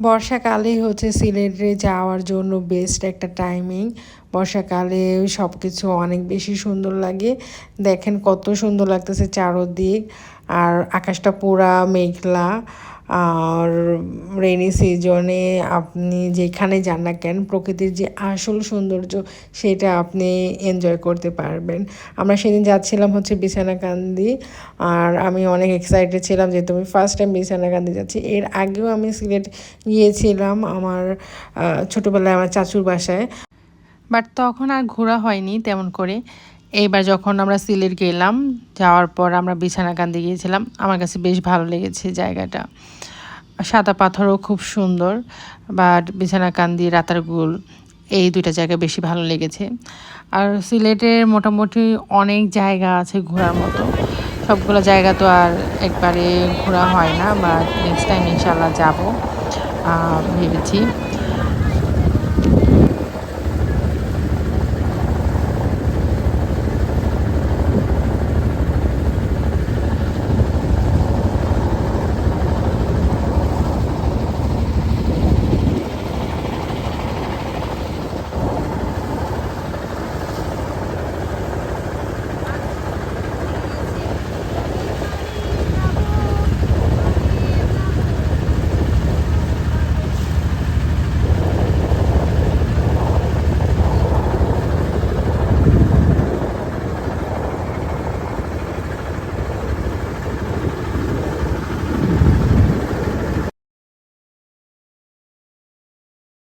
বর্ষাকালেই হচ্ছে সিলেটে যাওয়ার জন্য বেস্ট একটা টাইমিং বর্ষাকালে সব কিছু অনেক বেশি সুন্দর লাগে। দেখেন কত সুন্দর লাগতেছে চারোদিক। আর আকাশটা পুরা মেঘলা। আর রেনি সিজনে আপনি যেখানে যান না কেন, প্রকৃতির যে আসল সৌন্দর্য সেটা আপনি এনজয় করতে পারবেন। আমরা সেদিন যাচ্ছিলাম হচ্ছে বিছানাকান্দি, আর আমি অনেক এক্সাইটেড ছিলাম যে তুমি ফার্স্ট টাইম বিছানাকান্দি যাচ্ছি। এর আগেও আমি সিলেট গিয়েছিলাম আমার ছোটোবেলায় আমার চাচুর বাসায়। বাট তখন আর ঘোরা হয়নি তেমন করে। এইবার যখন আমরা সিলেট গেলাম, যাওয়ার পর আমরা বিছানাকান্দি গিয়েছিলাম। আমার কাছে বেশ ভালো লেগেছে জায়গাটা। সাদা পাথরও খুব সুন্দর বাট বিছানাকান্দি রাতারগুল এই দুইটা জায়গা বেশি ভালো লেগেছে। আর সিলেটের মোটামুটি অনেক জায়গা আছে ঘোরার মতো। সবগুলো জায়গা তো আর একবারে ঘোরা হয় না বা নেক্সট টাইম ইনশাল্লাহ যাব ভেবেছি।